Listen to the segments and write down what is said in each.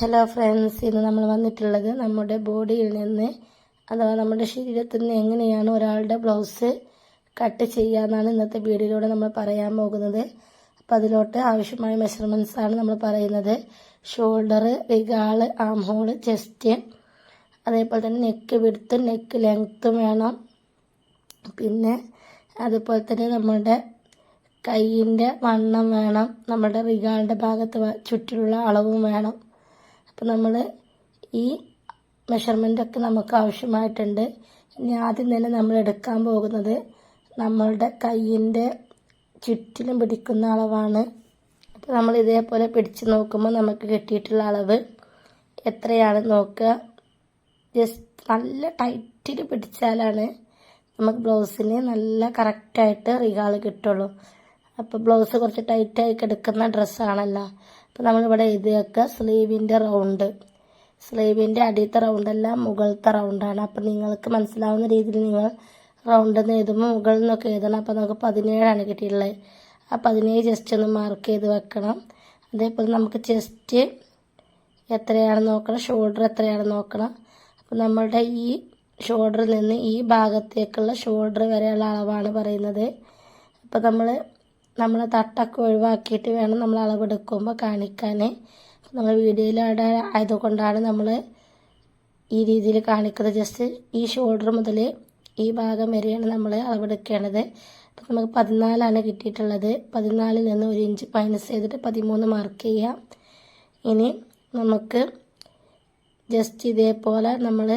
Hello friends ഇന്ന് നമ്മൾ വന്നിട്ടുള്ളത് നമ്മുടെ ബോഡിയിൽ നിന്ന് അഥവാ നമ്മുടെ ശരീരത്തിൽ നിന്ന് എങ്ങനെയാണ് ഒരാളുടെ ബ്ലൗസ് കട്ട് ചെയ്യാന്നാണ് ഇന്നത്തെ വീഡിയോയിലൂടെ നമ്മൾ പറയാൻ പോകുന്നത്. അപ്പം അതിലോട്ട് ആവശ്യമായ മെഷർമെന്റ്സ് ആണ് നമ്മൾ പറയുന്നത്. ഷോൾഡർ റിഗാൾ ആം ഹോൾ ചെസ്റ്റ് അതേപോലെ തന്നെ നെക്ക് വിടുത്തും നെക്ക് ലെങ്ത്തും വേണം. പിന്നെ അതുപോലെ തന്നെ നമ്മുടെ കൈയിന്റെ വണ്ണം വേണം. നമ്മുടെ റിഗാളിന്റെ ഭാഗത്ത് ചുറ്റിലുള്ള അളവും വേണം. അപ്പോൾ നമ്മൾ ഈ മെഷർമെന്റ് ഒക്കെ നമുക്ക് ആവശ്യമായിട്ടുണ്ട്. ഇനി ആദ്യം തന്നെ നമ്മൾ എടുക്കാൻ പോകുന്നത് നമ്മളുടെ കയ്യിന്റെ ചുറ്റിലും പിടിക്കുന്ന അളവാണ്. അപ്പോൾ നമ്മൾ ഇതേപോലെ പിടിച്ച് നോക്കുമ്പോൾ നമുക്ക് കിട്ടിയിട്ടുള്ള അളവ് എത്രയാണ് നോക്കുക. ജസ്റ്റ് നല്ല ടൈറ്റിൽ പിടിച്ചാലാണ് നമുക്ക് ബ്ലൗസിന് നല്ല കറക്റ്റായിട്ട് റിഗാൾ കിട്ടുള്ളൂ. അപ്പോൾ ബ്ലൗസ് കുറച്ച് ടൈറ്റായി കിടക്കുന്ന ഡ്രസ്സാണല്ലോ അപ്പോൾ നമ്മളിവിടെ എഴുതിയൊക്കെ സ്ലീവിന്റെ റൗണ്ട്. സ്ലീവിന്റെ അടിയത്തെ റൗണ്ടല്ല മുകളിലത്തെ റൗണ്ടാണ്. അപ്പോൾ നിങ്ങൾക്ക് മനസ്സിലാവുന്ന രീതിയിൽ നിങ്ങൾ റൗണ്ട് എന്ന് എഴുതുമ്പോൾ മുകളിൽ നിന്നൊക്കെ എഴുതണം. അപ്പോൾ നമുക്ക് പതിനേഴാണ് കിട്ടിയിട്ടുള്ളത്. ആ പതിനേഴ് ജസ്റ്റ് ഒന്ന് മാർക്ക് ചെയ്ത് വെക്കണം. അതേപോലെ നമുക്ക് ചെസ്റ്റ് എത്രയാണ് നോക്കണം ഷോൾഡർ എത്രയാണ് നോക്കണം. അപ്പോൾ നമ്മളുടെ ഈ ഷോൾഡറിൽ നിന്ന് ഈ ഭാഗത്തേക്കുള്ള ഷോൾഡർ വരെയുള്ള അളവാണ് പറയുന്നത്. അപ്പോൾ നമ്മൾ നമ്മൾ തട്ടൊക്കെ ഒഴിവാക്കിയിട്ട് വേണം നമ്മൾ അളവെടുക്കുമ്പോൾ കാണിക്കാൻ നമ്മൾ വീഡിയോയിൽ അവിടെ ആയതുകൊണ്ടാണ് നമ്മൾ ഈ രീതിയിൽ കാണിക്കുന്നത്. ജസ്റ്റ് ഈ ഷോൾഡർ മുതൽ ഈ ഭാഗം വരെയാണ് നമ്മൾ അളവെടുക്കേണ്ടത്. അപ്പം നമുക്ക് പതിനാലാണ് കിട്ടിയിട്ടുള്ളത്. പതിനാലിൽ നിന്ന് ഒരു ഇഞ്ച് മൈനസ് ചെയ്തിട്ട് പതിമൂന്ന് മാർക്ക് ചെയ്യാം. ഇനി നമുക്ക് ജസ്റ്റ് ഇതേപോലെ നമ്മൾ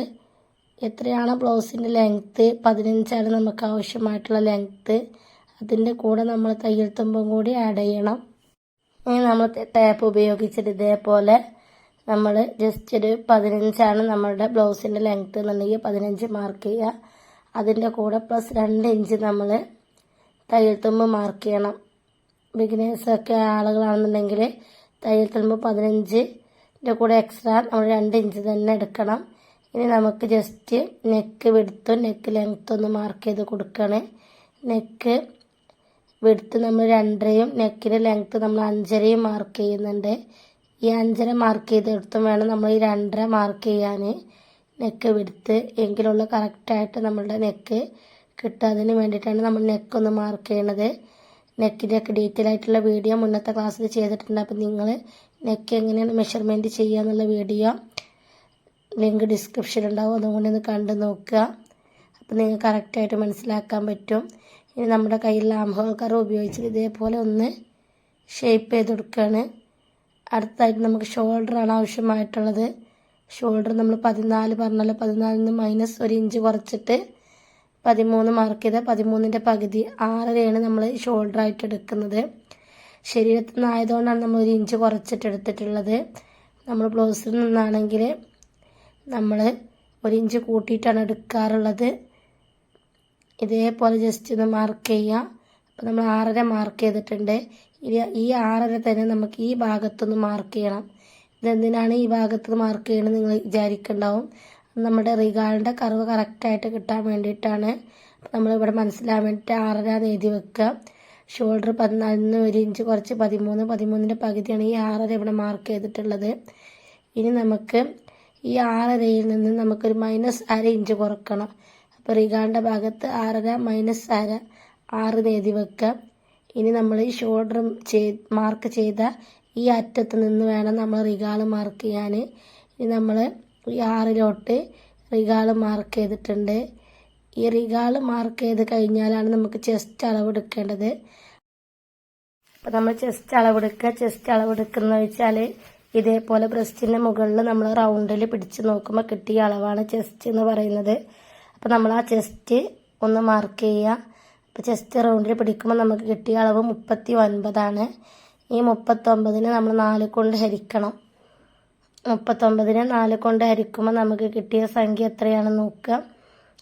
എത്രയാണ് ബ്ലൗസിന്റെ ലെങ്ത്ത് പതിനഞ്ചാണ് നമുക്ക് ആവശ്യമായിട്ടുള്ള ലെങ്ത്ത്. അതിന്റെ കൂടെ നമ്മൾ തയ്യൽ തുമ്പും കൂടി ആഡ് ചെയ്യണം. ഇനി നമ്മൾ ടാപ്പ് ഉപയോഗിച്ചിട്ട് ഇതേപോലെ നമ്മൾ ജസ്റ്റ് ഒരു പതിനഞ്ചാണ് നമ്മളുടെ ബ്ലൗസിന്റെ ലെങ്ത്ത് എന്നുണ്ടെങ്കിൽ പതിനഞ്ച് മാർക്ക് ചെയ്യുക. അതിന്റെ കൂടെ പ്ലസ് രണ്ട് ഇഞ്ച് നമ്മൾ തയ്യൽ തുമ്പ് മാർക്ക് ചെയ്യണം. ബിഗിനേഴ്സൊക്കെ ആളുകളാണെന്നുണ്ടെങ്കിൽ തയ്യൽ തുമ്പ് പതിനഞ്ചിന്റെ കൂടെ എക്സ്ട്രാ നമ്മൾ രണ്ട് ഇഞ്ച് തന്നെ എടുക്കണം. ഇനി നമുക്ക് ജസ്റ്റ് നെക്ക് വിടുത്തും നെക്ക് ലെങ്ത്തും ഒന്ന് മാർക്ക് ചെയ്ത് കൊടുക്കുകയാണ് നെക്ക് വിടുത്ത് നമ്മൾ രണ്ടരയും നെക്കിന്റെ ലെങ്ത്ത് നമ്മൾ അഞ്ചരയും മാർക്ക് ചെയ്യുന്നുണ്ട്. ഈ അഞ്ചര മാർക്ക് ചെയ്തെടുത്തും വേണം നമ്മൾ ഈ രണ്ടര മാർക്ക് ചെയ്യാൻ. നെക്ക് വിടുത്ത് എങ്കിലുള്ള കറക്റ്റായിട്ട് നമ്മളുടെ നെക്ക് കിട്ടുക വേണ്ടിയിട്ടാണ് നമ്മൾ നെക്ക് ഒന്ന് മാർക്ക് ചെയ്യണത്. നെക്കിന്റെ ഒക്കെ ഡീറ്റെയിൽ ആയിട്ടുള്ള വീഡിയോ മുന്നത്തെ ക്ലാസ്സിൽ ചെയ്തിട്ടുണ്ട്. അപ്പോൾ നിങ്ങൾ നെക്ക് എങ്ങനെയാണ് മെഷർമെന്റ് ചെയ്യുക എന്നുള്ള വീഡിയോ ലിങ്ക് ഡിസ്ക്രിപ്ഷൻ ഉണ്ടാവും. അതുകൊണ്ട് ഒന്ന് കണ്ട് നോക്കുക. അപ്പോൾ നിങ്ങൾക്ക് കറക്റ്റായിട്ട് മനസ്സിലാക്കാൻ പറ്റും. ഇനി നമ്മുടെ കയ്യിലുള്ള ആംഹോൾ കറ ഉപയോഗിച്ചിട്ട് ഇതേപോലെ ഒന്ന് ഷേപ്പ് ചെയ്ത് കൊടുക്കുകയാണ്. അടുത്തായിട്ട് നമുക്ക് ഷോൾഡറാണ് ആവശ്യമായിട്ടുള്ളത്. ഷോൾഡർ നമ്മൾ പതിനാല് പറഞ്ഞല്ലോ. പതിനാലിൽ നിന്ന് മൈനസ് ഒരു ഇഞ്ച് കുറച്ചിട്ട് പതിമൂന്ന് മാർക്ക് ചെയ്ത പതിമൂന്നിന്റെ പകുതി ആറരയാണ് നമ്മൾ ഷോൾഡറായിട്ട് എടുക്കുന്നത്. ശരീരത്തിൽ നിന്നായതുകൊണ്ടാണ് നമ്മൾ ഒരു ഇഞ്ച് കുറച്ചിട്ട് എടുത്തിട്ടുള്ളത്. നമ്മൾ ബ്ലൗസിൽ നിന്നാണെങ്കിൽ നമ്മൾ ഒരു ഇഞ്ച് കൂട്ടിയിട്ടാണ് എടുക്കാറുള്ളത്. ഇതേപോലെ ജസ്റ്റ് ഒന്ന് മാർക്ക് ചെയ്യാം. അപ്പോൾ നമ്മൾ ആറര മാർക്ക് ചെയ്തിട്ടുണ്ട്. ഈ ആറര തന്നെ നമുക്ക് ഈ ഭാഗത്തൊന്ന് മാർക്ക് ചെയ്യണം. ഇതെന്തിനാണ് ഈ ഭാഗത്ത് മാർക്ക് ചെയ്യണമെന്ന് നിങ്ങൾ വിചാരിക്കുന്നുണ്ടാവും നമ്മുടെ റിഗാളിന്റെ കർവ് കറക്റ്റായിട്ട് കിട്ടാൻ വേണ്ടിയിട്ടാണ്. നമ്മളിവിടെ മനസ്സിലാൻ വേണ്ടിയിട്ട് ആറര എന്ന് വെക്കുക. ഷോൾഡർ പതിനാലിന് ഒരു ഇഞ്ച് കുറച്ച് പതിമൂന്ന്. പതിമൂന്നിന്റെ പകുതിയാണ് ഈ ആറര ഇവിടെ മാർക്ക് ചെയ്തിട്ടുള്ളത്. ഇനി നമുക്ക് ഈ ആറരയിൽ നിന്ന് നമുക്കൊരു മൈനസ് അര ഇഞ്ച് കുറക്കണം. അപ്പോൾ ഭാഗത്ത് ആറര മൈനസ് അര ആറ് നേതി വെക്കാം. ഇനി നമ്മൾ ഈ ഷോൾഡർ ചെയ് മാർക്ക് ചെയ്ത ഈ അറ്റത്ത് നിന്ന് വേണം നമ്മൾ റിഗാൾ മാർക്ക് ചെയ്യാൻ. ഇനി നമ്മൾ ഈ ആറിലോട്ട് റിഗാൾ മാർക്ക് ചെയ്തിട്ടുണ്ട്. ഈ റിഗാൾ മാർക്ക് ചെയ്ത് കഴിഞ്ഞാലാണ് നമുക്ക് ചെസ്റ്റ് അളവെടുക്കേണ്ടത്. അപ്പോൾ നമ്മൾ ചെസ്റ്റ് അളവെടുക്കുക. ചെസ്റ്റ് അളവെടുക്കുന്ന വെച്ചാൽ ഇതേപോലെ ബ്രസ്റ്റിന്റെ മുകളിൽ നമ്മൾ റൗണ്ടിൽ പിടിച്ച് നോക്കുമ്പോൾ കിട്ടിയ അളവാണ് ചെസ്റ്റ് എന്ന് പറയുന്നത്. അപ്പോൾ നമ്മൾ ആ ചെസ്റ്റ് ഒന്ന് മാർക്ക് ചെയ്യുക അപ്പോൾ ചെസ്റ്റ് റൗണ്ടിൽ പിടിക്കുമ്പോൾ നമുക്ക് കിട്ടിയ അളവ് മുപ്പത്തി ഒൻപതാണ് ഈ മുപ്പത്തൊമ്പതിന് നമ്മൾ നാല് കൊണ്ട് ഹരിക്കണം. മുപ്പത്തൊമ്പതിന് നാല് കൊണ്ട് ഹരിക്കുമ്പോൾ നമുക്ക് കിട്ടിയ സംഖ്യ എത്രയാണെന്ന് നോക്കുക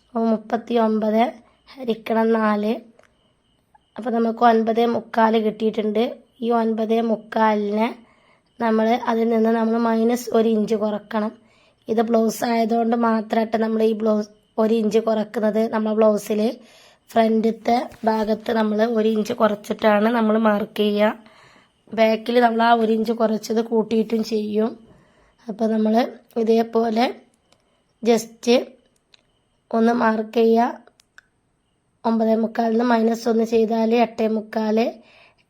അപ്പോൾ മുപ്പത്തി ഒമ്പത് ഹരിക്കണം നാല്. അപ്പോൾ നമുക്ക് ഒൻപത് മുക്കാൽ കിട്ടിയിട്ടുണ്ട്. ഈ ഒൻപത് മുക്കാലിന് നമ്മൾ അതിൽ നിന്ന് നമ്മൾ മൈനസ് ഒരു ഇഞ്ച് കുറക്കണം. ഇത് ബ്ലൗസ് ആയതുകൊണ്ട് മാത്രമായിട്ട് നമ്മൾ ഈ ബ്ലൗസ് ഒരു ഇഞ്ച് കുറക്കുന്നത് നമ്മൾ ബ്ലൗസിൽ ഫ്രണ്ടിലത്തെ ഭാഗത്ത് നമ്മൾ ഒരു ഇഞ്ച് കുറച്ചിട്ടാണ് നമ്മൾ മാർക്ക് ചെയ്യുക. ബാക്കിൽ നമ്മൾ ആ ഒരു ഇഞ്ച് കുറച്ചത് കൂട്ടിയിട്ടും ചെയ്യും. അപ്പോൾ നമ്മൾ ഇതേപോലെ ജസ്റ്റ് ഒന്ന് മാർക്ക് ചെയ്യുക. ഒമ്പതേ മുക്കാലിൽ നിന്ന് മൈനസ് ഒന്ന് ചെയ്താൽ എട്ടേ മുക്കാൽ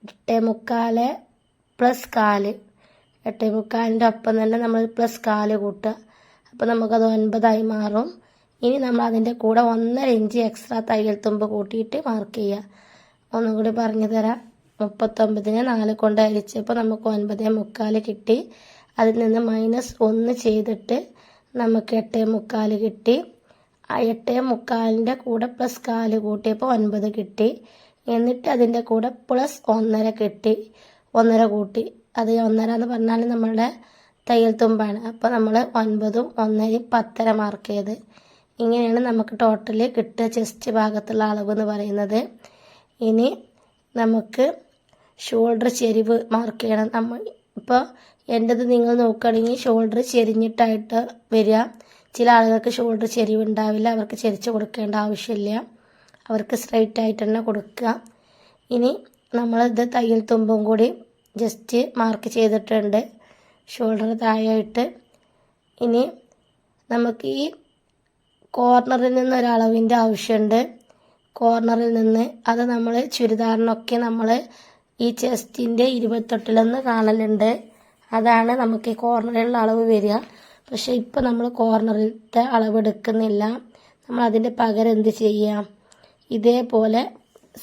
എട്ടേ മുക്കാൽ പ്ലസ് കാൽ. എട്ടേ മുക്കാലിന്റെ ഒപ്പം തന്നെ നമ്മൾ പ്ലസ് കാൽ കൂട്ടുക. അപ്പോൾ നമുക്കത് ഒൻപതായി മാറും. ഇനി നമ്മൾ അതിന്റെ കൂടെ ഒന്നര ഇഞ്ച് എക്സ്ട്രാ തയ്യൽ തുമ്പ് കൂട്ടിയിട്ട് മാർക്ക് ചെയ്യുക. ഒന്നും കൂടി പറഞ്ഞു തരാം. മുപ്പത്തൊമ്പതിനെ നാല് കൊണ്ട് അരിച്ചപ്പോൾ നമുക്ക് ഒൻപതേ മുക്കാൽ കിട്ടി. അതിൽ നിന്ന് മൈനസ് ഒന്ന് ചെയ്തിട്ട് നമുക്ക് എട്ടേ മുക്കാൽ കിട്ടി. ആ എട്ടേ മുക്കാലിന്റെ കൂടെ പ്ലസ് കാൽ കൂട്ടിയപ്പോൾ ഒൻപത് കിട്ടി. എന്നിട്ട് അതിന്റെ കൂടെ പ്ലസ് ഒന്നര കിട്ടി. ഒന്നര കൂട്ടി. അത് ഒന്നര എന്ന് പറഞ്ഞാൽ നമ്മളുടെ തയ്യൽ തുമ്പാണ്. അപ്പോൾ നമ്മൾ ഒൻപതും ഒന്നരയും പത്തര മാർക്ക് ചെയ്ത്. ഇങ്ങനെയാണ് നമുക്ക് ടോട്ടൽ കിട്ടുക ചെസ്റ്റ് ഭാഗത്തുള്ള അളവ് എന്ന് പറയുന്നത്. ഇനി നമുക്ക് ഷോൾഡർ ചെരിവ് മാർക്ക് ചെയ്യണം. നമ്മൾ ഇപ്പോൾ എന്റെത് നിങ്ങൾ നോക്കുകയാണെങ്കിൽ ഷോൾഡർ ചെരിഞ്ഞിട്ടായിട്ട് വരിക. ചില ആളുകൾക്ക് ഷോൾഡർ ചെരിവ് ഉണ്ടാവില്ല. അവർക്ക് ചെരിച്ച് കൊടുക്കേണ്ട ആവശ്യമില്ല. അവർക്ക് സ്ട്രൈറ്റ് ആയിട്ട് തന്നെ കൊടുക്കുക. ഇനി നമ്മളിത് തയ്യൽ തുമ്പും കൂടി ജസ്റ്റ് മാർക്ക് ചെയ്തിട്ടുണ്ട്. ഷോൾഡർ താഴെയായിട്ട്. ഇനി നമുക്ക് ഈ കോർണറിൽ നിന്ന് ഒരളവിന്റെ ആവശ്യമുണ്ട്. കോർണറിൽ നിന്ന് അത് നമ്മൾ ചുരിദാറിനൊക്കെ നമ്മൾ ഈ ചെസ്റ്റിന്റെ ഇരുപത്തെട്ടിലൊന്ന് കാണലുണ്ട്. അതാണ് നമുക്ക് ഈ കോർണറിലുള്ള അളവ് വരിക. പക്ഷേ ഇപ്പോൾ നമ്മൾ കോർണറിലത്തെ അളവ് എടുക്കുന്നില്ല. നമ്മൾ അതിന്റെ പകരം എന്ത് ചെയ്യാം? ഇതേപോലെ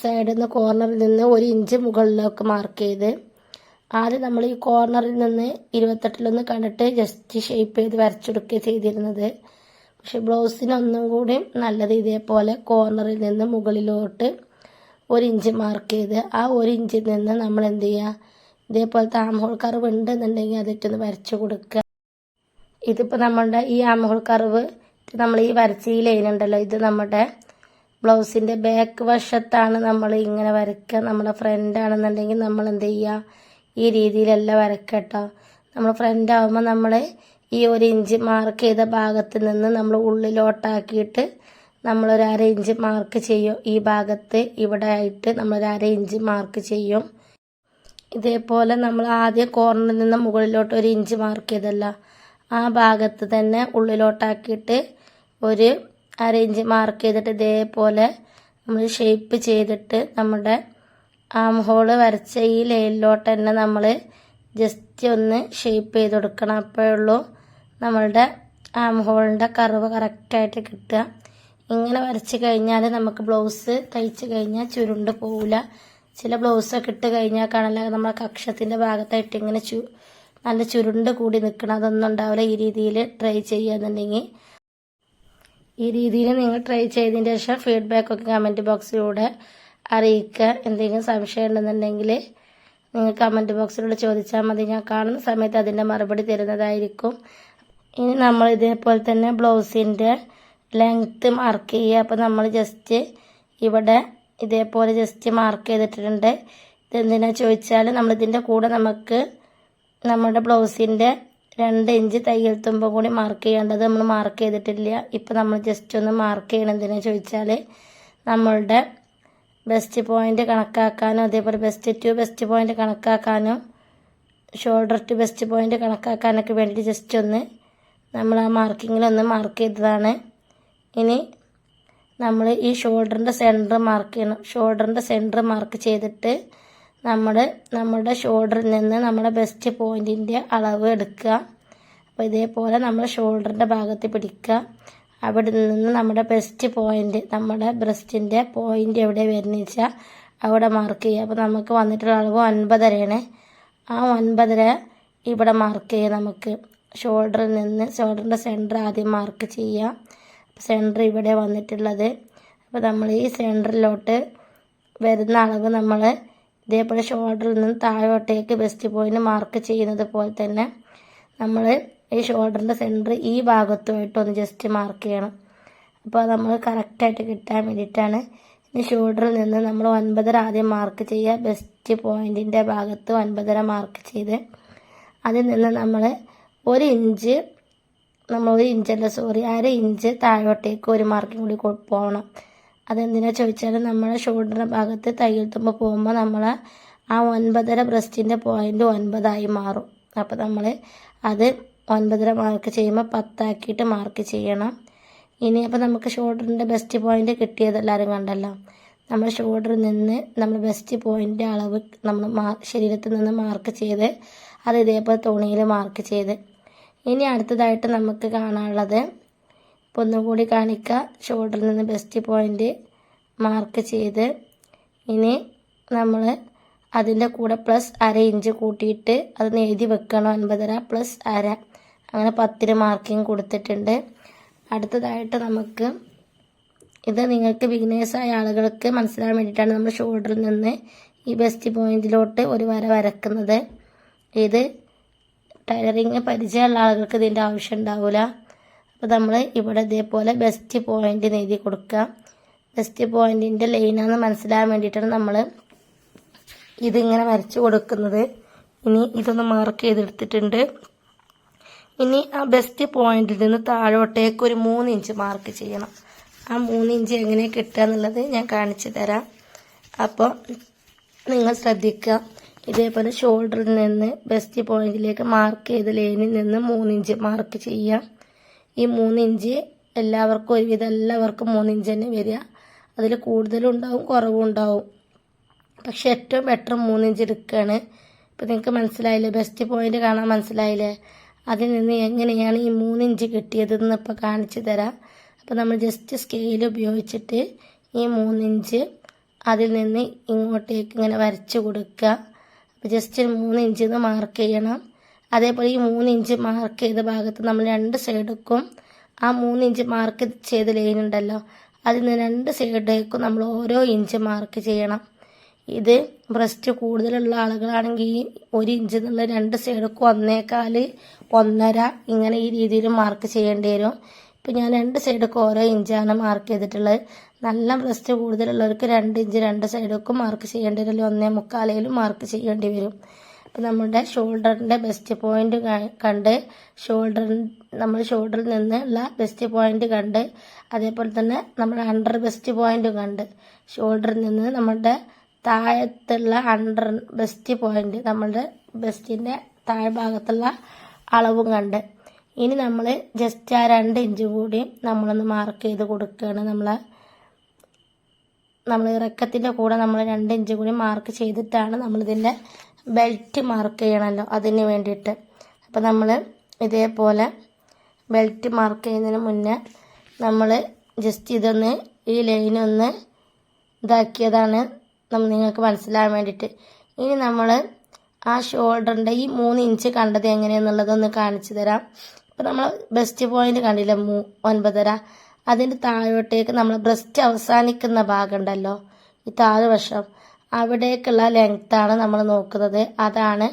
സൈഡിൽ നിന്ന് കോർണറിൽ നിന്ന് ഒരു ഇഞ്ച് മുകളിലേക്ക് മാർക്ക് ചെയ്ത് ആദ്യം നമ്മൾ ഈ കോർണറിൽ നിന്ന് ഇരുപത്തെട്ടിലൊന്ന് കണ്ടിട്ട് ജസ്റ്റ് ഷേപ്പ് ചെയ്ത് വരച്ചെടുക്കുക ചെയ്തിരുന്നത്. പക്ഷെ ബ്ലൗസിന് ഒന്നും കൂടി നല്ലത് ഇതേപോലെ കോർണറിൽ നിന്ന് മുകളിലോട്ട് ഒരു ഇഞ്ച് മാർക്ക് ചെയ്ത് ആ ഒരു ഇഞ്ചിൽ നിന്ന് നമ്മൾ എന്ത് ചെയ്യുക ഇതേപോലത്തെ ആംഹോൾ കർവ് ഉണ്ടെന്നുണ്ടെങ്കിൽ അതിട്ടൊന്ന് വരച്ചു കൊടുക്കുക. ഇതിപ്പോൾ നമ്മളുടെ ഈ ആംഹോൾ കർവ് നമ്മൾ ഈ വരച്ച ഈ ലൈൻ ഉണ്ടല്ലോ ഇത് നമ്മുടെ ബ്ലൗസിന്റെ ബാക്ക് വശത്താണ് നമ്മൾ ഇങ്ങനെ വരയ്ക്കുക. നമ്മുടെ ഫ്രണ്ട് ആണെന്നുണ്ടെങ്കിൽ നമ്മൾ എന്ത് ചെയ്യുക ഈ രീതിയിലല്ല വരക്കട്ടോ നമ്മൾ ഫ്രണ്ട് ആകുമ്പോൾ നമ്മൾ ഈ ഒരു ഇഞ്ച് മാർക്ക് ചെയ്ത ഭാഗത്ത് നിന്ന് നമ്മൾ ഉള്ളിലോട്ടാക്കിയിട്ട് നമ്മളൊരു അര ഇഞ്ച് മാർക്ക് ചെയ്യും. ഈ ഭാഗത്ത് ഇവിടെ ആയിട്ട് നമ്മളൊരു അര ഇഞ്ച് മാർക്ക് ചെയ്യും. ഇതേപോലെ നമ്മൾ ആദ്യം കോർണറിൽ നിന്ന് മുകളിലോട്ട് ഒരു ഇഞ്ച് മാർക്ക് ചെയ്തല്ല. ആ ഭാഗത്ത് തന്നെ ഉള്ളിലോട്ടാക്കിയിട്ട് ഒരു അര ഇഞ്ച് മാർക്ക് ചെയ്തിട്ട് ഇതേപോലെ നമ്മൾ ഷേപ്പ് ചെയ്തിട്ട് നമ്മുടെ ആം ഹോൾ വരച്ച ഈ ലൈനിലോട്ട് തന്നെ നമ്മൾ ജസ്റ്റ് ഒന്ന് ഷേപ്പ് ചെയ്ത് കൊടുക്കണം. അപ്പോഴേ ഉള്ളൂ. നമ്മളുടെ ആം ഹോളിന്റെ കർവ് കറക്റ്റായിട്ട് കിട്ടുക. ഇങ്ങനെ വരച്ച് കഴിഞ്ഞാൽ നമുക്ക് ബ്ലൗസ് തയ്ച്ച് കഴിഞ്ഞാൽ ചുരുണ്ട് പോവില്ല ചില ബ്ലൗസൊക്കെ ഇട്ട് കഴിഞ്ഞാൽ കാണില്ല നമ്മളെ കക്ഷത്തിന്റെ ഭാഗത്തായിട്ട് ഇങ്ങനെ ചു നല്ല ചുരുണ്ട് കൂടി നിൽക്കണം അതൊന്നും ഉണ്ടാവില്ല ഈ രീതിയിൽ ട്രൈ ചെയ്യാന്നുണ്ടെങ്കിൽ. ഈ രീതിയിൽ നിങ്ങൾ ട്രൈ ചെയ്തതിന് ശേഷം ഫീഡ്ബാക്ക് ഒക്കെ കമന്റ് ബോക്സിലൂടെ അറിയിക്കുക എന്തെങ്കിലും സംശയം ഉണ്ടെന്നുണ്ടെങ്കിൽ നിങ്ങൾ കമന്റ് ബോക്സിലൂടെ ചോദിച്ചാൽ മതി. ഞാൻ കാണുന്ന സമയത്ത് അതിന്റെ മറുപടി തരുന്നതായിരിക്കും. ഇനി നമ്മൾ ഇതേപോലെ തന്നെ ബ്ലൗസിന്റെ ലെങ്ത്ത് മാർക്ക് ചെയ്യുക. അപ്പോൾ നമ്മൾ ജസ്റ്റ് ഇവിടെ ഇതേപോലെ ജസ്റ്റ് മാർക്ക് ചെയ്തിട്ടുണ്ട് ഇതെന്തിനാ ചോദിച്ചാൽ നമ്മളിതിന്റെ കൂടെ നമുക്ക് നമ്മുടെ ബ്ലൗസിന്റെ രണ്ട് ഇഞ്ച് തയ്യൽ തുമ്പും കൂടി മാർക്ക് ചെയ്യേണ്ടത് നമ്മൾ മാർക്ക് ചെയ്തിട്ടില്ല. ഇപ്പം നമ്മൾ ജസ്റ്റ് ഒന്ന് മാർക്ക് ചെയ്യണം. എന്തിനാ ചോദിച്ചാൽ നമ്മളുടെ ബെസ്റ്റ് പോയിന്റ് കണക്കാക്കാനും അതേപോലെ ബെസ്റ്റ് ടു ബെസ്റ്റ് പോയിന്റ് കണക്കാക്കാനും ഷോൾഡർ ടു ബെസ്റ്റ് പോയിന്റ് കണക്കാക്കാനൊക്കെ വേണ്ടിയിട്ട് ജസ്റ്റ് ഒന്ന് നമ്മൾ ആ മാർക്കിങ്ങിലൊന്ന് മാർക്ക് ചെയ്തതാണ്. ഇനി നമ്മൾ ഈ ഷോൾഡറിന്റെ സെന്റർ മാർക്ക് ചെയ്യണം. ഷോൾഡറിന്റെ സെന്റർ മാർക്ക് ചെയ്തിട്ട് നമ്മൾ നമ്മുടെ ഷോൾഡറിൽ നിന്ന് നമ്മുടെ ബെസ്റ്റ് പോയിന്റിന്റെ അളവ് എടുക്കുക. അപ്പോൾ ഇതേപോലെ നമ്മൾ ഷോൾഡറിന്റെ ഭാഗത്ത് പിടിക്കുക. അവിടെ നിന്ന് നമ്മുടെ ബെസ്റ്റ് പോയിന്റ് നമ്മുടെ ബ്രസ്റ്റിന്റെ പോയിന്റ് എവിടെ വരുന്ന വെച്ചാൽ അവിടെ മാർക്ക് ചെയ്യുക. അപ്പോൾ നമുക്ക് വന്നിട്ടുള്ള അളവ് ഒൻപതരയാണ്. ആ ഒൻപതര ഇവിടെ മാർക്ക് ചെയ്യുക നമുക്ക്. ഷോൾഡറിൽ നിന്ന് ഷോൾഡറിന്റെ സെന്റർ ആദ്യം മാർക്ക് ചെയ്യുക സെന്റർ ഇവിടെ വന്നിട്ടുള്ളത്. അപ്പോൾ നമ്മൾ ഈ സെന്ററിലോട്ട് വരുന്ന അളവ് നമ്മൾ ഇതേപോലെ ഷോൾഡറിൽ നിന്ന് താഴോട്ടേക്ക് ബെസ്റ്റ് പോയിന്റ് മാർക്ക് ചെയ്യുന്നത് പോലെ തന്നെ നമ്മൾ ഈ ഷോൾഡറിന്റെ സെന്റർ ഈ ഭാഗത്തുമായിട്ട് ഒന്ന് ജസ്റ്റ് മാർക്ക് ചെയ്യണം. അപ്പോൾ നമ്മൾ കറക്റ്റായിട്ട് കിട്ടാൻ വേണ്ടിയിട്ടാണ്. ഈ ഷോൾഡറിൽ നിന്ന് നമ്മൾ ഒൻപതര ആദ്യം മാർക്ക് ചെയ്യുക. ബെസ്റ്റ് പോയിന്റിന്റെ ഭാഗത്ത് ഒൻപതര മാർക്ക് ചെയ്ത് അതിൽ നിന്ന് നമ്മൾ ഒരു ഇഞ്ച് നമ്മൾ ഒരു ഇഞ്ചല്ല സോറി അര ഇഞ്ച് താഴോട്ടേക്ക് ഒരു മാർക്കും കൂടി പോകണം അതെന്തിനാ ചോദിച്ചാൽ നമ്മളെ ഷോൾഡറിന്റെ ഭാഗത്ത് തയ്യൽ തുമ്പ് പോകുമ്പോൾ നമ്മൾ ആ ഒൻപതര ബ്രസ്റ്റിന്റെ പോയിന്റ് ഒൻപതായി മാറും. അപ്പോൾ നമ്മൾ അത് ഒൻപതര മാർക്ക് ചെയ്യുമ്പോൾ പത്താക്കിയിട്ട് മാർക്ക് ചെയ്യണം. ഇനി അപ്പോൾ നമുക്ക് ഷോൾഡറിന്റെ ബെസ്റ്റ് പോയിന്റ് കിട്ടിയത് എല്ലാവരും കണ്ടല്ലോ. നമ്മൾ ഷോൾഡറിൽ നിന്ന് നമ്മൾ ബെസ്റ്റ് പോയിന്റ് അളവ് നമ്മൾ മാ ശരീരത്തിൽ നിന്ന് മാർക്ക് ചെയ്ത് അത് ഇതേപോലെ തുണിയിൽ മാർക്ക് ചെയ്ത് ഇനി അടുത്തതായിട്ട് നമുക്ക് കാണാനുള്ളത് ഇപ്പോൾ ഒന്നും കൂടി കാണിക്കുക ഷോൾഡറിൽ നിന്ന് ബെസ്റ്റ് പോയിന്റ് മാർക്ക് ചെയ്ത് ഇനി നമ്മൾ അതിന്റെ കൂടെ പ്ലസ് അര ഇഞ്ച് കൂട്ടിയിട്ട് അത് എഴുതി വെക്കണം. ഒൻപതര പ്ലസ് അര. അങ്ങനെ പത്തിന് മാർക്കിങ് കൊടുത്തിട്ടുണ്ട്. അടുത്തതായിട്ട് നമുക്ക് ഇത് നിങ്ങൾക്ക് ബിഗിനേഴ്സായ ആളുകൾക്ക് മനസ്സിലാൻ വേണ്ടിയിട്ടാണ് നമ്മൾ ഷോൾഡറിൽ നിന്ന് ഈ ബെസ്റ്റ് പോയിന്റിലോട്ട് ഒരു വര വരക്കുന്നത്. ഇത് ടൈലറിങ് പരിചയമുള്ള ആളുകൾക്ക് ഇതിന്റെ ആവശ്യം ഉണ്ടാവില്ല അപ്പോൾ നമ്മൾ ഇവിടെ ഇതേപോലെ ബെസ്റ്റ് പോയിന്റ് എഴുതി കൊടുക്കുക. ബെസ്റ്റ് പോയിന്റിന്റെ ലൈനാണെന്ന് മനസ്സിലാകാൻ വേണ്ടിയിട്ടാണ് നമ്മൾ ഇതിങ്ങനെ വരച്ച് കൊടുക്കുന്നത്. ഇനി ഇതൊന്ന് മാർക്ക് ചെയ്തെടുത്തിട്ടുണ്ട്. ഇനി ആ ബെസ്റ്റ് പോയിന്റിൽ നിന്ന് താഴോട്ടേക്ക് ഒരു മൂന്ന് ഇഞ്ച് മാർക്ക് ചെയ്യണം. ആ മൂന്ന് ഇഞ്ച് എങ്ങനെ കിട്ടുക എന്നുള്ളത് ഞാൻ കാണിച്ചു തരാം. അപ്പോൾ നിങ്ങൾ ശ്രദ്ധിക്കുക. ഇതേപോലെ ഷോൾഡറിൽ നിന്ന് ബെസ്റ്റ് പോയിന്റിലേക്ക് മാർക്ക് ചെയ്ത ലൈനിൽ നിന്ന് മൂന്നിഞ്ച് മാർക്ക് ചെയ്യാം. ഈ മൂന്നിഞ്ച് എല്ലാവർക്കും ഒരുവിധം എല്ലാവർക്കും മൂന്നിഞ്ച് തന്നെ വരിക. അതിൽ കൂടുതലും ഉണ്ടാവും കുറവും ഉണ്ടാവും പക്ഷെ ഏറ്റവും ബെറ്റർ മൂന്നിഞ്ച് എടുക്കുകയാണ് ഇപ്പം നിങ്ങൾക്ക് മനസ്സിലായില്ലേ? ബെസ്റ്റ് പോയിന്റ് കാണാൻ മനസ്സിലായില്ലേ? അതിൽ നിന്ന് എങ്ങനെയാണ് ഈ മൂന്നിഞ്ച് കിട്ടിയതെന്ന് ഇപ്പോൾ കാണിച്ചു തരാം. അപ്പോൾ നമ്മൾ ജസ്റ്റ് സ്കെയിൽ ഉപയോഗിച്ചിട്ട് ഈ മൂന്നിഞ്ച് അതിൽ നിന്ന് ഇങ്ങോട്ടേക്ക് ഇങ്ങനെ വരച്ച് കൊടുക്കുക. ജസ്റ്റ് മൂന്ന് ഇഞ്ച് എന്ന് മാർക്ക് ചെയ്യണം. അതേപോലെ ഈ മൂന്ന് ഇഞ്ച് മാർക്ക് ചെയ്ത ഭാഗത്ത് നമ്മൾ രണ്ട് സൈഡേക്കും ആ മൂന്ന് ഇഞ്ച് മാർക്ക് ചെയ്ത ലൈൻ ഉണ്ടല്ലോ അതിൽ നിന്ന് രണ്ട് സൈഡേക്കും നമ്മൾ ഓരോ ഇഞ്ച് മാർക്ക് ചെയ്യണം. ഇത് ബ്രസ്റ്റ് കൂടുതലുള്ള ആളുകളാണെങ്കിൽ ഒരു ഇഞ്ച് എന്നുള്ള രണ്ട് സൈഡേക്കും ഒന്നേക്കാൽ ഒന്നര ഇങ്ങനെ ഈ രീതിയിൽ മാർക്ക് ചെയ്യേണ്ടി വരും. ഇപ്പം ഞാൻ രണ്ട് സൈഡേക്കും ഓരോ ഇഞ്ചാണ് മാർക്ക് ചെയ്തിട്ടുള്ളത്. നല്ല ബ്രസ്റ്റ് കൂടുതലുള്ളവർക്ക് രണ്ട് ഇഞ്ച് രണ്ട് സൈഡൊക്കെ മാർക്ക് ചെയ്യേണ്ടി വരും ഒന്നേ മുക്കാലയിലും മാർക്ക് ചെയ്യേണ്ടി വരും. അപ്പം നമ്മുടെ ഷോൾഡറിന്റെ ബെസ്റ്റ് പോയിന്റ് കണ്ട് ഷോൾഡർ നമ്മൾ ഷോൾഡറിൽ നിന്നുള്ള ബെസ്റ്റ് പോയിന്റ് കണ്ട് അതേപോലെ തന്നെ നമ്മുടെ അണ്ടർ ബെസ്റ്റ് പോയിന്റ് കണ്ട് ഷോൾഡറിൽ നിന്ന് നമ്മുടെ താഴത്തുള്ള അണ്ടർ ബെസ്റ്റ് പോയിന്റ് നമ്മളുടെ ബെസ്റ്റിന്റെ താഴ്ഭാഗത്തുള്ള അളവും കണ്ട്. ഇനി നമ്മൾ ജസ്റ്റ് ആ രണ്ട് ഇഞ്ച് കൂടി നമ്മളൊന്ന് മാർക്ക് ചെയ്ത് കൊടുക്കുകയാണ് നമ്മളെ നമ്മൾ ഇറക്കത്തിന്റെ കൂടെ നമ്മൾ രണ്ട് ഇഞ്ച് കൂടി മാർക്ക് ചെയ്തിട്ടാണ് നമ്മളിതിന്റെ ബെൽറ്റ് മാർക്ക് ചെയ്യണമല്ലോ അതിന് വേണ്ടിയിട്ട്. അപ്പോൾ നമ്മൾ ഇതേപോലെ ബെൽറ്റ് മാർക്ക് ചെയ്യുന്നതിന് മുന്നേ നമ്മൾ ജസ്റ്റ് ഇതൊന്ന് ഈ ലൈൻ ഒന്ന് ഇതാക്കിയതാണ് നമ്മൾ നിങ്ങൾക്ക് മനസ്സിലാകാൻ വേണ്ടിയിട്ട്. ഇനി നമ്മൾ ആ ഷോൾഡറിന്റെ ഈ മൂന്ന് ഇഞ്ച് കണ്ടത് എങ്ങനെയാണെന്നുള്ളതൊന്ന് കാണിച്ചു തരാം. ഇപ്പോൾ നമ്മൾ ബെസ്റ്റ് പോയിന്റ് കണ്ടില്ല മൂ ഒൻപതര? അതിന്റെ താഴോട്ടേക്ക് നമ്മൾ ബ്രസ്റ്റ് അവസാനിക്കുന്ന ഭാഗമുണ്ടല്ലോ. ഈ താഴ്വശം അവിടേക്കുള്ള ലെങ്ത്താണ് നമ്മൾ നോക്കുന്നത്. അതാണ്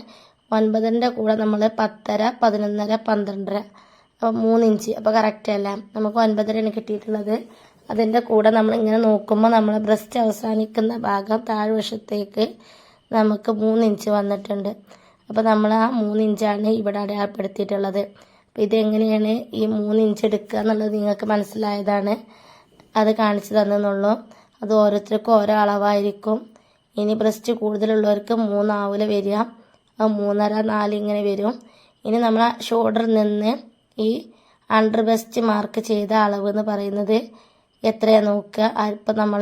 ഒൻപതിന്റെ കൂടെ നമ്മൾ പത്തര പതിനൊന്നര പന്ത്രണ്ടര. അപ്പോൾ മൂന്ന് ഇഞ്ച് അപ്പോൾ കറക്റ്റ് അല്ല? നമുക്ക് ഒൻപതരയാണ് കിട്ടിയിട്ടുള്ളത്. അതിന്റെ കൂടെ നമ്മൾ ഇങ്ങനെ നോക്കുമ്പോൾ നമ്മൾ ബ്രസ്റ്റ് അവസാനിക്കുന്ന ഭാഗം താഴ്വശത്തേക്ക് നമുക്ക് മൂന്ന് ഇഞ്ച് വന്നിട്ടുണ്ട്. അപ്പോൾ നമ്മൾ ആ മൂന്ന് ഇഞ്ചാണ് ഇവിടെ അടയാളപ്പെടുത്തിയിട്ടുള്ളത്. അപ്പോൾ ഇതെങ്ങനെയാണ് ഈ മൂന്ന് ഇഞ്ച് എടുക്കുക എന്നുള്ളത് നിങ്ങൾക്ക് മനസ്സിലായതാണ്. അത് കാണിച്ചു തന്നെന്നുള്ളൂ. അത് ഓരോരുത്തർക്കും ഓരോ അളവായിരിക്കും. ഇനി ബ്രസ്റ്റ് കൂടുതലുള്ളവർക്ക് മൂന്നാവൂല വരിക. അത് മൂന്നര നാല് ഇങ്ങനെ വരും. ഇനി നമ്മൾ ഷോൾഡറിൽ നിന്ന് ഈ അണ്ടർ ബെസ്റ്റ് മാർക്ക് ചെയ്ത അളവ് എന്ന് പറയുന്നത് എത്രയാണ് നോക്കുക? ഇപ്പം നമ്മൾ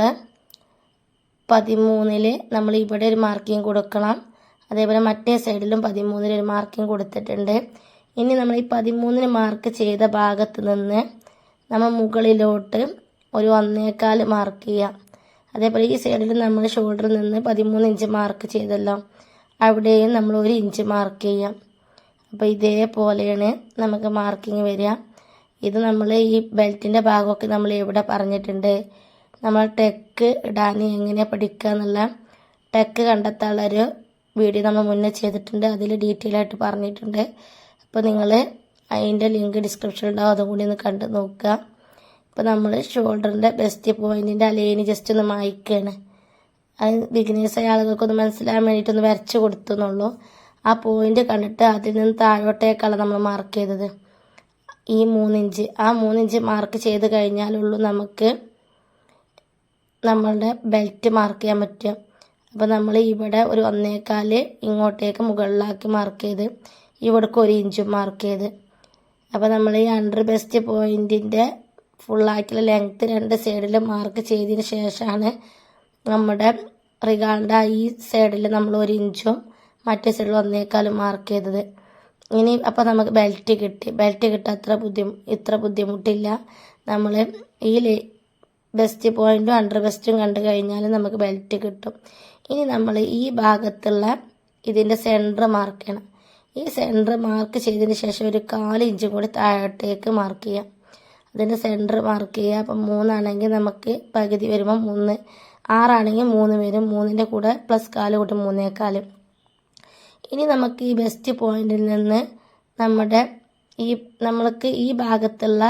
പതിമൂന്നിൽ നമ്മൾ ഇവിടെ ഒരു മാർക്കിങ് കൊടുക്കണം. അതേപോലെ മറ്റേ സൈഡിലും പതിമൂന്നിൽ ഒരു മാർക്കിങ് കൊടുത്തിട്ടുണ്ട്. ഇനി നമ്മൾ ഈ പതിമൂന്നിന് മാർക്ക് ചെയ്ത ഭാഗത്ത് നിന്ന് നമ്മൾ മുകളിലോട്ട് ഒരു ഒന്നേക്കാൽ മാർക്ക് ചെയ്യാം. അതേപോലെ ഈ സൈഡിൽ നമ്മൾ ഷോൾഡറിൽ നിന്ന് പതിമൂന്ന് ഇഞ്ച് മാർക്ക് ചെയ്തല്ലോ. അവിടെയും നമ്മൾ ഒരു ഇഞ്ച് മാർക്ക് ചെയ്യാം. അപ്പോൾ ഇതേപോലെയാണ് നമുക്ക് മാർക്കിങ് വരിക. ഇത് നമ്മൾ ഈ ബെൽറ്റിന്റെ ഭാഗമൊക്കെ നമ്മൾ എവിടെ പറഞ്ഞിട്ടുണ്ട്. നമ്മൾ ടെക്ക് ഇടാൻ എങ്ങനെ പഠിക്കുക എന്നുള്ള ടെക്ക് കണ്ടെത്താനുള്ളൊരു വീഡിയോ നമ്മൾ മുന്നേ ചെയ്തിട്ടുണ്ട്. അതിൽ ഡീറ്റെയിൽ ആയിട്ട് പറഞ്ഞിട്ടുണ്ട്. അപ്പോൾ നിങ്ങൾ അതിന്റെ ലിങ്ക് ഡിസ്ക്രിപ്ഷനിൽ ഉണ്ടാവും അതും കൂടി ഒന്ന് കണ്ട് നോക്കുക. ഇപ്പോൾ നമ്മൾ ഷോൾഡറിന്റെ ബെസ്റ്റ് പോയിന്റിന്റെ അലേന് ജസ്റ്റ് ഒന്ന് മായ്ക്കുകയാണ് അത് ബിഗിനേഴ്സ് ആയ ആളുകൾക്കൊന്ന് മനസ്സിലാകാൻ വേണ്ടിയിട്ടൊന്ന് വരച്ച് കൊടുത്തെന്നുള്ളൂ. ആ പോയിന്റ് കണ്ടിട്ട് അതിൽ നിന്ന് താഴോട്ടേക്കാണ് നമ്മൾ മാർക്ക് ചെയ്തത്. ഈ മൂന്നിഞ്ച് ആ മൂന്നിഞ്ച് മാർക്ക് ചെയ്ത് കഴിഞ്ഞാലുള്ളൂ നമുക്ക് നമ്മളുടെ ബെൽറ്റ് മാർക്ക് ചെയ്യാൻ പറ്റുക. അപ്പോൾ നമ്മൾ ഇവിടെ ഒരു ഒന്നേക്കാൽ ഇങ്ങോട്ടേക്ക് മുകളിലാക്കി മാർക്ക് ചെയ്ത് ഇവിടേക്ക് ഒരു ഇഞ്ചും മാർക്ക് ചെയ്ത്. അപ്പോൾ നമ്മൾ ഈ അണ്ടർ ബെസ്റ്റ് പോയിന്റിന്റെ ഫുള്ളായിട്ടുള്ള ലെങ്ത്ത് രണ്ട് സൈഡിൽ മാർക്ക് ചെയ്തതിന് ശേഷമാണ് നമ്മുടെ റിഗാളിന്റെ ഈ സൈഡിൽ നമ്മൾ ഒരു ഇഞ്ചും മറ്റേ സൈഡിൽ ഒന്നേക്കാളും മാർക്ക് ചെയ്തത്. ഇനി അപ്പോൾ നമുക്ക് ബെൽറ്റ് കിട്ടി. ബെൽറ്റ് കിട്ടാൻ അത്ര ബുദ്ധിമു ഇത്ര ബുദ്ധിമുട്ടില്ല. നമ്മൾ ഈ ബെസ്റ്റ് പോയിന്റും അണ്ടർ ബെസ്റ്റും കണ്ടു കഴിഞ്ഞാൽ നമുക്ക് ബെൽറ്റ് കിട്ടും. ഇനി നമ്മൾ ഈ ഭാഗത്തുള്ള ഇതിന്റെ സെന്റർ മാർക്ക് ചെയ്യണം. ഈ സെന്റർ മാർക്ക് ചെയ്തതിന് ശേഷം ഒരു കാൽ ഇഞ്ച് കൂടി താഴോട്ടേക്ക് മാർക്ക് ചെയ്യാം. അതിന്റെ സെന്റർ മാർക്ക് ചെയ്യുക. അപ്പം മൂന്നാണെങ്കിൽ നമുക്ക് പകുതി വരുമ്പോൾ മൂന്ന്. ആറാണെങ്കിൽ മൂന്ന് വരും. മൂന്നിന്റെ കൂടെ പ്ലസ് കാൽ കൂട്ടി മൂന്നേക്കാലും ഇനി നമുക്ക് ഈ ബെസ്റ്റ് പോയിന്റിൽ നിന്ന് നമ്മുടെ ഈ നമ്മൾക്ക് ഈ ഭാഗത്തുള്ള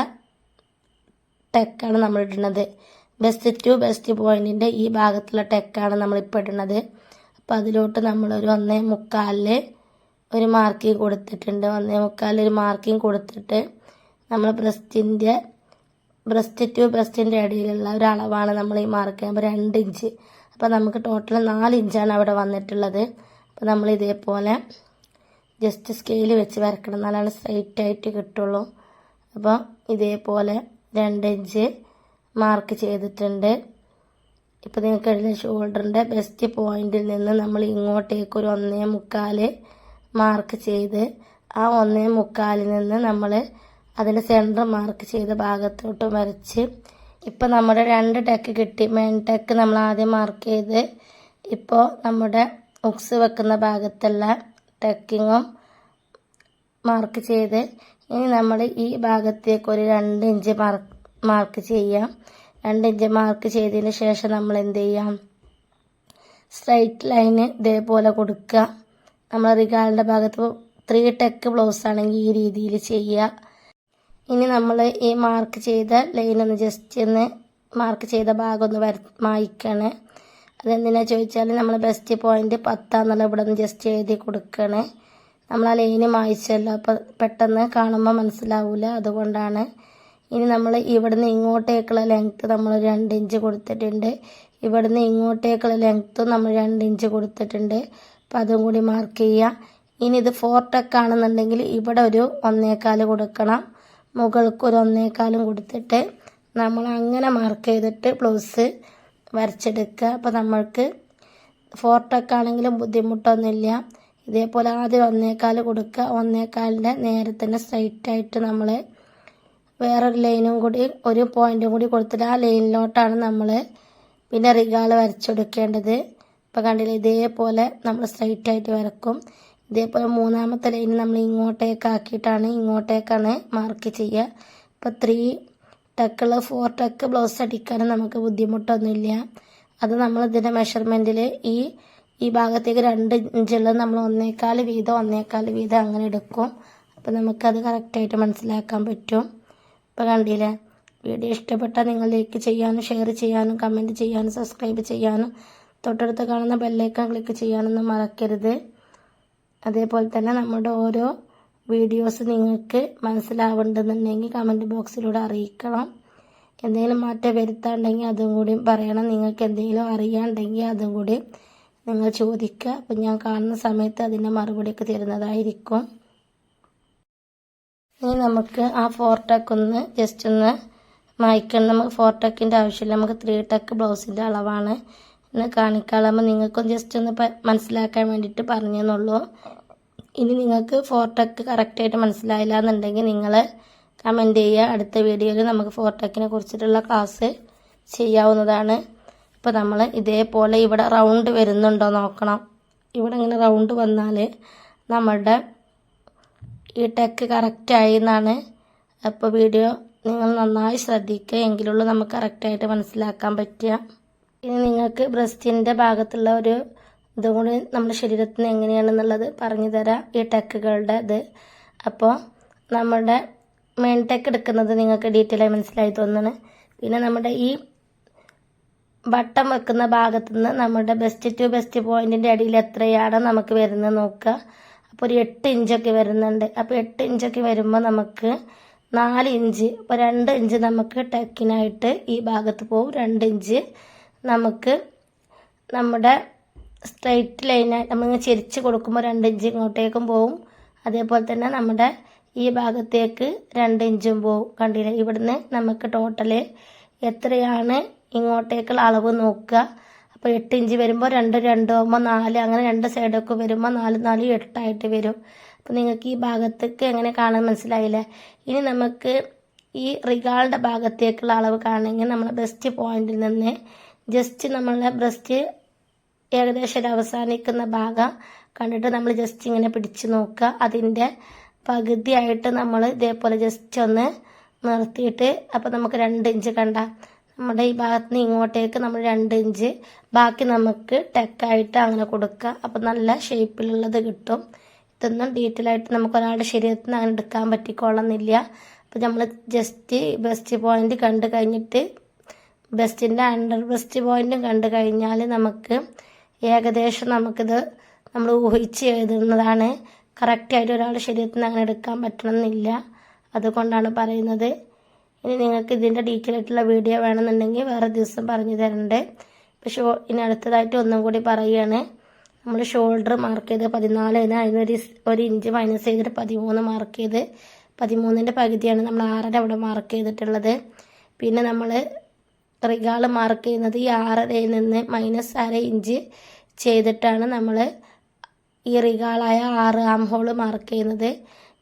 ടെക്കാണ് നമ്മൾ ഇടുന്നത്. ബെസ്റ്റ് ടു ബെസ്റ്റ് പോയിന്റിന്റെ ഈ ഭാഗത്തുള്ള ടെക്കാണ് നമ്മളിപ്പോൾ ഇടുന്നത്. അപ്പോൾ അതിലോട്ട് നമ്മളൊരു ഒന്നേ മുക്കാലിൽ ഒരു മാർക്കിങ് കൊടുത്തിട്ടുണ്ട്. ഒന്നേ മുക്കാൽ ഒരു മാർക്കിങ് കൊടുത്തിട്ട് നമ്മൾ ബ്രസ്റ്റിന്റെ ബ്രസ്റ്റ് ടു ബ്രസ്റ്റിന്റെ ഇടയിലുള്ള ഒരു അളവാണ് നമ്മൾ ഈ മാർക്ക് ചെയ്യുമ്പോൾ രണ്ട് ഇഞ്ച് അപ്പോൾ നമുക്ക് ടോട്ടൽ നാല് ഇഞ്ചാണ് അവിടെ വന്നിട്ടുള്ളത്. അപ്പോൾ നമ്മൾ ഇതേപോലെ ജസ്റ്റ് സ്കെയിൽ വെച്ച് വരക്കണം. എന്നാലാണ് സ്ട്രൈറ്റ് ആയിട്ട് കിട്ടുള്ളൂ. അപ്പോൾ ഇതേപോലെ രണ്ട് ഇഞ്ച് മാർക്ക് ചെയ്തിട്ടുണ്ട്. ഇപ്പോൾ നിങ്ങൾക്ക് ഷോൾഡറിന്റെ ബെസ്റ്റ് പോയിന്റിൽ നിന്ന് നമ്മൾ ഇങ്ങോട്ടേക്ക് ഒരു ഒന്നേ മുക്കാൽ മാർക്ക് ചെയ്ത് ആ ഒന്നേ മുക്കാലിൽ നിന്ന് നമ്മൾ അതിന്റെ സെന്റർ മാർക്ക് ചെയ്ത ഭാഗത്തോട്ട് വരച്ച് ഇപ്പോൾ നമ്മുടെ രണ്ട് ടെക്ക് കിട്ടി. മെയിൻ ടെക്ക് നമ്മൾ ആദ്യം മാർക്ക് ചെയ്ത് ഇപ്പോൾ നമ്മുടെ ഉക്സ് വെക്കുന്ന ഭാഗത്തുള്ള ടെക്കിങ്ങും മാർക്ക് ചെയ്ത് ഇനി നമ്മൾ ഈ ഭാഗത്തേക്ക് ഒരു രണ്ട് ഇഞ്ച് മാർക്ക് മാർക്ക് ചെയ്യാം. രണ്ട് ഇഞ്ച് മാർക്ക് ചെയ്തതിന് ശേഷം നമ്മൾ എന്ത് ചെയ്യാം? സ്ട്രൈറ്റ് ലൈന് ഇതേപോലെ കൊടുക്കുക. നമ്മൾ റിഗാളിന്റെ ഭാഗത്ത് ത്രീ ടെക്ക് ബ്ലൗസ് ആണെങ്കിൽ ഈ രീതിയിൽ ചെയ്യുക. ഇനി നമ്മൾ ഈ മാർക്ക് ചെയ്ത ലൈൻ ഒന്ന് ജസ്റ്റ് ഒന്ന് മാർക്ക് ചെയ്ത ഭാഗം ഒന്ന് വര മായ്ക്കണേ. അതെന്തിനാ ചോദിച്ചാൽ നമ്മൾ ബെസ്റ്റ് പോയിന്റ് പത്താന്നുള്ള ഇവിടെ നിന്ന് ജസ്റ്റ് എഴുതി കൊടുക്കണേ. നമ്മൾ ആ ലൈന് മായ്ച്ചല്ലോ അപ്പം പെട്ടെന്ന് കാണുമ്പോൾ മനസ്സിലാവില്ല അതുകൊണ്ടാണ്. ഇനി നമ്മൾ ഇവിടുന്ന് ഇങ്ങോട്ടേക്കുള്ള ലെങ്ത്ത് നമ്മൾ രണ്ട് ഇഞ്ച് കൊടുത്തിട്ടുണ്ട്. ഇവിടുന്ന് ഇങ്ങോട്ടേക്കുള്ള ലെങ്ത്തും നമ്മൾ രണ്ട് ഇഞ്ച് കൊടുത്തിട്ടുണ്ട്. അപ്പം അതും കൂടി മാർക്ക് ചെയ്യുക ഇനി ഇത് ഫോർ ടെക്ക് ആണെന്നുണ്ടെങ്കിൽ ഇവിടെ ഒരു ഒന്നേക്കാൽ കൊടുക്കണം. മുകൾക്ക് ഒരു ഒന്നേക്കാലും കൊടുത്തിട്ട് നമ്മൾ അങ്ങനെ മാർക്ക് ചെയ്തിട്ട് ബ്ലൗസ് വരച്ചെടുക്കുക. അപ്പോൾ നമ്മൾക്ക് ഫോർ ടെക്ക് ആണെങ്കിലും ബുദ്ധിമുട്ടൊന്നുമില്ല. ഇതേപോലെ ആദ്യം ഒന്നേക്കാൽ കൊടുക്കുക. ഒന്നേക്കാലിന്റെ നേരെ തന്നെ സ്ട്രൈറ്റായിട്ട് നമ്മൾ വേറൊരു ലൈനും കൂടി ഒരു പോയിന്റും കൂടി കൊടുത്തിട്ട് ആ ലൈനിലോട്ടാണ് നമ്മൾ പിന്നെ റിഗാൾ വരച്ചെടുക്കേണ്ടത്. ഇപ്പോൾ കണ്ടില്ല ഇതേപോലെ നമ്മൾ സ്ട്രൈറ്റ് ആയിട്ട് വരക്കും. ഇതേപോലെ മൂന്നാമത്തെ ലൈൻ നമ്മൾ ഇങ്ങോട്ടേക്ക് ആക്കിയിട്ടാണ് ഇങ്ങോട്ടേക്കാണ് മാർക്ക് ചെയ്യുക. ഇപ്പോൾ ത്രീ ടക്കുള്ള ഫോർ ടക്ക് ബ്ലൗസ് അടിക്കാനും നമുക്ക് ബുദ്ധിമുട്ടൊന്നുമില്ല. അത് നമ്മൾ ഇതിന്റെ മെഷർമെന്റിൽ ഈ ഈ ഭാഗത്തേക്ക് രണ്ട് ഇഞ്ചുള്ളത് നമ്മൾ ഒന്നേക്കാൽ വീതം ഒന്നേക്കാൽ വീതം അങ്ങനെ എടുക്കും. അപ്പോൾ നമുക്കത് കറക്റ്റായിട്ട് മനസ്സിലാക്കാൻ പറ്റും. ഇപ്പോൾ കണ്ടില്ലേ വീഡിയോ ഇഷ്ടപ്പെട്ടാൽ നിങ്ങൾ ലൈക്ക് ചെയ്യാനും ഷെയർ ചെയ്യാനും കമന്റ് ചെയ്യാനും സബ്സ്ക്രൈബ് ചെയ്യാനും തൊട്ടടുത്ത് കാണുന്ന ബെല്ലൈക്കൺ ക്ലിക്ക് ചെയ്യാനൊന്നും മറക്കരുത്. അതേപോലെ തന്നെ നമ്മുടെ ഓരോ വീഡിയോസ് നിങ്ങൾക്ക് മനസ്സിലാവുന്നുണ്ടെന്നുണ്ടെങ്കിൽ കമന്റ് ബോക്സിലൂടെ അറിയിക്കണം. എന്തെങ്കിലും മാറ്റം വരുത്താണ്ടെങ്കിൽ അതും കൂടി പറയണം. നിങ്ങൾക്ക് എന്തെങ്കിലും അറിയാണ്ടെങ്കിൽ അതും കൂടി നിങ്ങൾ ചോദിക്കുക. അപ്പം ഞാൻ കാണുന്ന സമയത്ത് അതിന്റെ മറുപടിയൊക്കെ തരുന്നതായിരിക്കും. ഇനി നമുക്ക് ആ ഫോർ ടക്ക് ഒന്ന് ജസ്റ്റ് ഒന്ന് മായ്ക്കണം. നമുക്ക് ഫോർ ടക്കിന്റെ ആവശ്യമില്ല. നമുക്ക് ത്രീ ടക്ക് ബ്ലൗസിന്റെ അളവാണ്. ഇന്ന് കാണിക്കാളാകുമ്പോൾ നിങ്ങൾക്കും ജസ്റ്റ് ഒന്ന് മനസ്സിലാക്കാൻ വേണ്ടിയിട്ട് പറഞ്ഞെന്നുള്ളൂ. ഇനി നിങ്ങൾക്ക് ഫോർ ടെക്ക് കറക്റ്റായിട്ട് മനസ്സിലായില്ല എന്നുണ്ടെങ്കിൽ നിങ്ങൾ കമന്റ് ചെയ്യുക അടുത്ത വീഡിയോയിൽ നമുക്ക് ഫോർ ടെക്കിനെ കുറിച്ചിട്ടുള്ള ക്ലാസ് ചെയ്യാവുന്നതാണ്. ഇപ്പോൾ നമ്മൾ ഇതേപോലെ ഇവിടെ റൗണ്ട് വരുന്നുണ്ടോ നോക്കണം. ഇവിടെ ഇങ്ങനെ റൗണ്ട് വന്നാൽ നമ്മളുടെ ഈ ടെക്ക് കറക്റ്റായി എന്നാണ് അപ്പോൾ വീഡിയോ നിങ്ങൾ നന്നായി ശ്രദ്ധിക്കുക. എങ്കിലുള്ളൂ നമുക്ക് കറക്റ്റായിട്ട് മനസ്സിലാക്കാൻ പറ്റുക. ഇനി നിങ്ങൾക്ക് ബ്രസ്റ്റിന്റെ ഭാഗത്തുള്ള ഒരു ഇതും നമ്മുടെ ശരീരത്തിന് എങ്ങനെയാണെന്നുള്ളത് പറഞ്ഞു തരാം. ഈ ടെക്കുകളുടെ ഇത്. അപ്പോൾ നമ്മുടെ മെയിൻ ടെക്ക് എടുക്കുന്നത് നിങ്ങൾക്ക് ഡീറ്റെയിൽ ആയി മനസ്സിലായി തോന്നുന്നു പിന്നെ നമ്മുടെ ഈ വട്ടം വെക്കുന്ന ഭാഗത്തു നിന്ന് നമ്മുടെ ബെസ്റ്റ് ടു ബെസ്റ്റ് പോയിന്റിന്റെ അടിയിൽ എത്രയാണ് നമുക്ക് വരുന്നത് നോക്കുക. അപ്പോൾ ഒരു എട്ട് ഇഞ്ചൊക്കെ വരുന്നുണ്ട്. അപ്പോൾ എട്ട് ഇഞ്ചൊക്കെ വരുമ്പോൾ നമുക്ക് നാല് ഇഞ്ച് ഇപ്പോൾ രണ്ട് ഇഞ്ച് നമുക്ക് ടെക്കിനായിട്ട് ഈ ഭാഗത്ത് പോകും രണ്ട് ഇഞ്ച് നമുക്ക് നമ്മുടെ സ്ട്രൈറ്റ് ലൈനായി നമ്മൾ ചെരിച്ച് കൊടുക്കുമ്പോൾ രണ്ട് ഇഞ്ച് ഇങ്ങോട്ടേക്കും പോവും. അതേപോലെ തന്നെ നമ്മുടെ ഈ ഭാഗത്തേക്ക് രണ്ട് ഇഞ്ചും പോവും. കണ്ടില്ല? ഇവിടുന്ന് നമുക്ക് ടോട്ടൽ എത്രയാണ് ഇങ്ങോട്ടേക്കുള്ള അളവ് നോക്കുക. അപ്പോൾ എട്ട് ഇഞ്ച് വരുമ്പോൾ രണ്ട് രണ്ട് ആകുമ്പോൾ നാല്. അങ്ങനെ രണ്ട് സൈഡൊക്കെ വരുമ്പോൾ നാല് നാല് എട്ടായിട്ട് വരും. അപ്പോൾ നിങ്ങൾക്ക് ഈ ഭാഗത്തേക്ക് എങ്ങനെ കാണാൻ മനസ്സിലായില്ലേ? ഇനി നമുക്ക് ഈ റിഗാളുടെ ഭാഗത്തേക്കുള്ള അളവ് കാണണമെങ്കിൽ നമ്മുടെ ബെസ്റ്റ് പോയിന്റിൽ നിന്ന് ജസ്റ്റ് നമ്മളെ ബ്രസ്റ്റ് ഏകദേശം ഒരു അവസാനിക്കുന്ന ഭാഗം കണ്ടിട്ട് നമ്മൾ ജസ്റ്റ് ഇങ്ങനെ പിടിച്ചു നോക്കുക. അതിന്റെ പകുതിയായിട്ട് നമ്മൾ ഇതേപോലെ ജസ്റ്റ് ഒന്ന് നിർത്തിയിട്ട് അപ്പോൾ നമുക്ക് രണ്ട് ഇഞ്ച് കണ്ട നമ്മുടെ ഈ ഭാഗത്ത് നിന്ന് ഇങ്ങോട്ടേക്ക് നമ്മൾ രണ്ട് ഇഞ്ച് ബാക്കി നമുക്ക് ടെക്കായിട്ട് അങ്ങനെ കൊടുക്കുക. അപ്പോൾ നല്ല ഷേപ്പിലുള്ളത് കിട്ടും. ഇതൊന്നും ഡീറ്റെയിൽ ആയിട്ട് നമുക്ക് ഒരാളുടെ ശരീരത്തിൽ നിന്ന് അങ്ങനെ എടുക്കാൻ പറ്റിക്കോളന്നില്ല. അപ്പോൾ നമ്മൾ ജസ്റ്റ് ബെസ്റ്റ് പോയിന്റ് കണ്ടു കഴിഞ്ഞിട്ട് ബെസ്റ്റിന്റെ അണ്ടർ ബെസ്റ്റ് പോയിന്റും കണ്ടു കഴിഞ്ഞാൽ നമുക്ക് ഏകദേശം നമുക്കിത് നമ്മൾ ഊഹിച്ച് എഴുതുന്നതാണ്. കറക്റ്റായിട്ട് ഒരാളുടെ ശരീരത്തിൽ നിന്ന് അങ്ങനെ എടുക്കാൻ പറ്റണമെന്നില്ല. അതുകൊണ്ടാണ് പറയുന്നത്. ഇനി നിങ്ങൾക്ക് ഇതിന്റെ ഡീറ്റെയിൽ ആയിട്ടുള്ള വീഡിയോ വേണമെന്നുണ്ടെങ്കിൽ വേറെ ദിവസം പറഞ്ഞു തരണ്ട്. ഇപ്പോൾ ഷോ ഇനി അടുത്തതായിട്ട് ഒന്നും കൂടി പറയുകയാണ്. നമ്മൾ ഷോൾഡർ മാർക്ക് ചെയ്ത് പതിനാലിന് അതിനൊരു ഒരു ഇഞ്ച് മൈനസ് ചെയ്തിട്ട് പതിമൂന്ന് മാർക്ക് ചെയ്ത് പതിമൂന്നിന്റെ പകുതിയാണ് നമ്മൾ ആറര അവിടെ മാർക്ക് ചെയ്തിട്ടുള്ളത്. പിന്നെ നമ്മൾ റിഗാൾ മാർക്ക് ചെയ്യുന്നത് ഈ ആറരയിൽ നിന്ന് മൈനസ് അര ഇഞ്ച് ചെയ്തിട്ടാണ് നമ്മൾ ഈ റിഗാളായ ആറ് ആം ഹോൾ മാർക്ക് ചെയ്യുന്നത്.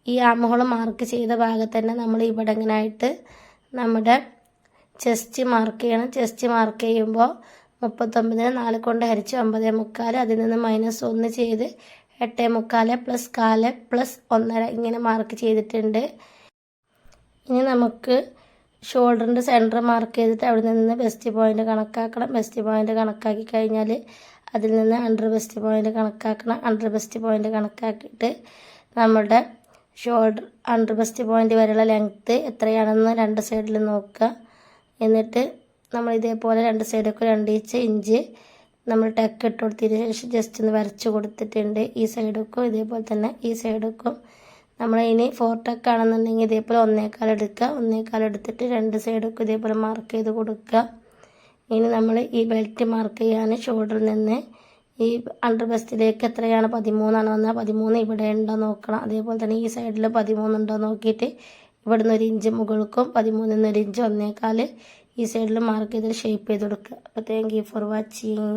ഈ ആം ഹോൾ മാർക്ക് ചെയ്ത ഭാഗത്ത് തന്നെ നമ്മൾ ഇവിടെ ഇങ്ങനായിട്ട് നമ്മുടെ ചെസ്റ്റ് മാർക്ക് ചെയ്യണം. ചെസ്റ്റ് മാർക്ക് ചെയ്യുമ്പോൾ മുപ്പത്തൊമ്പതിന് നാല് കൊണ്ട് ഹരിച്ച് ഒമ്പതേ മുക്കാൽ അതിൽ നിന്ന് മൈനസ് ഒന്ന് ചെയ്ത് എട്ടേ മുക്കാൽ പ്ലസ് കാൽ പ്ലസ് ഒന്നര ഇങ്ങനെ മാർക്ക് ചെയ്തിട്ടുണ്ട്. ഇനി നമുക്ക് ഷോൾഡറിന്റെ സെന്റർ മാർക്ക് ചെയ്തിട്ട് അവിടെ നിന്ന് ബെസ്റ്റ് പോയിന്റ് കണക്കാക്കണം. ബെസ്റ്റ് പോയിന്റ് കണക്കാക്കി കഴിഞ്ഞാൽ അതിൽ നിന്ന് അണ്ടർ ബെസ്റ്റ് പോയിന്റ് കണക്കാക്കണം. അണ്ടർ ബെസ്റ്റ് പോയിന്റ് കണക്കാക്കിയിട്ട് നമ്മുടെ ഷോൾഡർ അണ്ടർ ബെസ്റ്റ് പോയിന്റ് വരെയുള്ള ലെങ്ത്ത് എത്രയാണെന്ന് രണ്ട് സൈഡിൽ നോക്കുക. എന്നിട്ട് നമ്മൾ ഇതേപോലെ രണ്ട് സൈഡൊക്കെ രണ്ട് ഇഞ്ച് ഇഞ്ച് നമ്മൾ ടെക്ക് ഇട്ട് കൊടുത്തതിന് ശേഷം ജസ്റ്റ് ഒന്ന് വരച്ച് കൊടുത്തിട്ടുണ്ട്. ഈ സൈഡൊക്കെ ഇതേപോലെ തന്നെ ഈ സൈഡൊക്കെ നമ്മൾ ഇനി ഫോർ ടെക്ക് ആണെന്നുണ്ടെങ്കിൽ ഇതേപോലെ ഒന്നേക്കാൽ എടുക്കുക. ഒന്നേക്കാൽ എടുത്തിട്ട് രണ്ട് സൈഡൊക്കെ ഇതേപോലെ മാർക്ക് ചെയ്ത് കൊടുക്കുക. ഇനി നമ്മൾ ഈ ബെൽറ്റ് മാർക്ക് ചെയ്യാൻ ഷോൾഡറിൽ നിന്ന് ഈ അണ്ടർ ബെസ്റ്റിലേക്ക് എത്രയാണ്? പതിമൂന്നാണ് വന്നാൽ പതിമൂന്ന് ഇവിടെ ഉണ്ടോ നോക്കണം. അതേപോലെ തന്നെ ഈ സൈഡിൽ പതിമൂന്നുണ്ടോ നോക്കിയിട്ട് ഇവിടെ നിന്ന് ഒരു ഇഞ്ച് മുകൾക്കും പതിമൂന്നിൽ നിന്ന് ഒരു ഇഞ്ച് ഒന്നേക്കാൽ ഈ സൈഡിൽ മാർക്ക് ചെയ്തിട്ട് ഷേപ്പ് ചെയ്ത് കൊടുക്കുക. അപ്പോൾ താങ്ക് യു ഫോർ വാച്ചിങ്